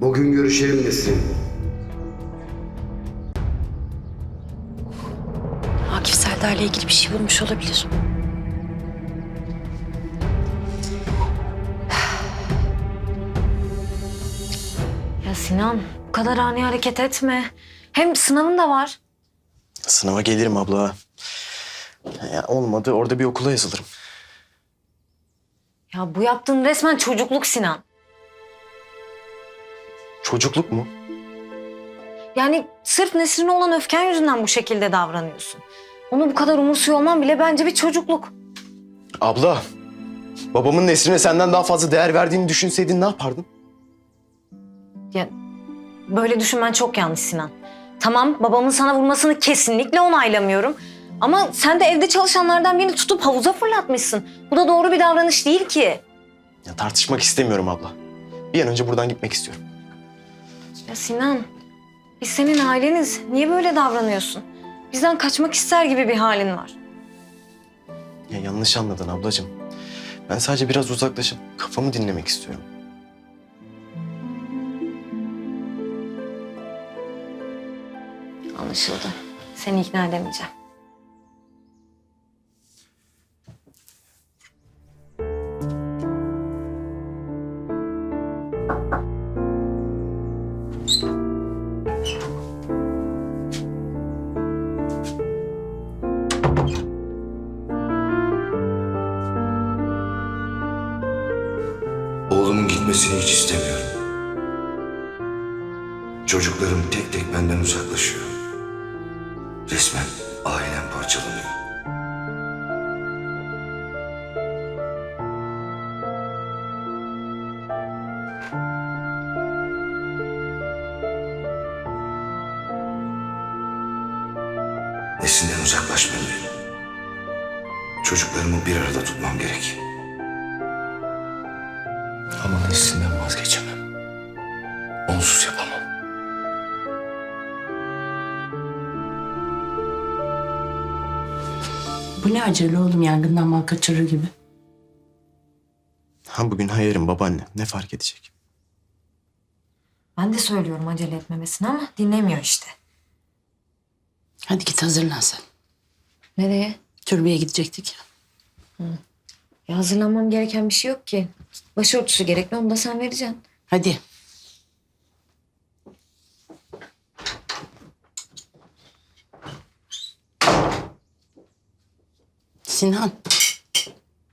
Bugün görüşelim Nesrin. Akif Serdar'la ilgili bir şey bulmuş olabilir. Ya Sinan, bu kadar ani hareket etme. Hem sınavın da var. Sınava gelirim abla. Ya olmadı orada bir okula yazılırım. Ya bu yaptığın resmen çocukluk Sinan. Çocukluk mu? Yani sırf Nesrin'e olan öfken yüzünden bu şekilde davranıyorsun. Onu bu kadar umursuyor olman bile bence bir çocukluk. Abla, babamın Nesrin'e senden daha fazla değer verdiğini düşünseydin ne yapardın? Ya böyle düşünmen çok yanlış Sinan. Tamam babamın sana vurmasını kesinlikle onaylamıyorum. Ama sen de evde çalışanlardan birini tutup havuza fırlatmışsın. Bu da doğru bir davranış değil ki. Ya tartışmak istemiyorum abla. Bir an önce buradan gitmek istiyorum. Ya Sinan, biz senin aileniz. Niye böyle davranıyorsun? Bizden kaçmak ister gibi bir halin var. Ya yanlış anladın ablacığım. Ben sadece biraz uzaklaşıp kafamı dinlemek istiyorum. Anlaşıldı. Seni ikna edemeyeceğim. Gitmesini hiç istemiyorum. Çocuklarım tek tek benden uzaklaşıyor. Resmen ailem parçalanıyor. Nesimden uzaklaşmalıyım. Çocuklarımı bir arada tutmam gerek. Ama Nesrin'den vazgeçemem. Onsuz yapamam. Bu ne acele oğlum yangından mal kaçırır gibi. Ha bugün hayırım babaanne. Ne fark edecek? Ben de söylüyorum acele etmemesini ama dinlemiyor işte. Hadi git hazırlan sen. Nereye? Türbeye gidecektik ya. Ya hazırlanmam gereken bir şey yok ki. Başörtüsü gerekli onu da sen vereceksin. Hadi. Sinan.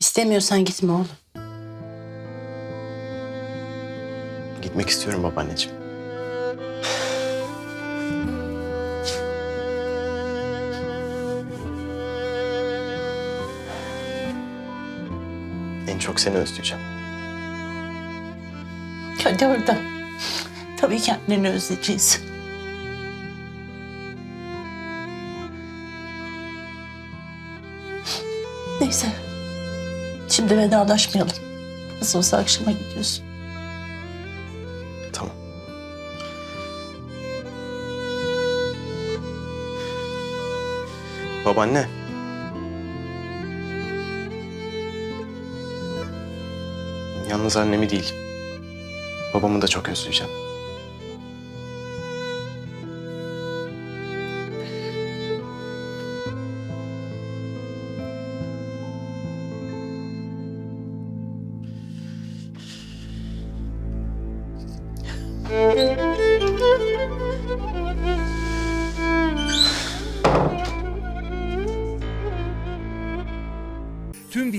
istemiyorsan gitme oğlum. Gitmek istiyorum babaanneciğim. En çok seni özleyeceğim. Hadi orada. Tabii ki anneni özleyeceğiz. Neyse. Şimdi vedalaşmayalım. Nasıl olsa akşama gidiyorsun. Tamam. Babaanne. Yalnız annemi değil. Babamı da çok özleyeceğim.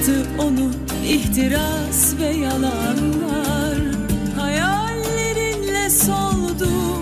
Sarstı onu ihtiras ve yalanlar. Hayallerinle soldu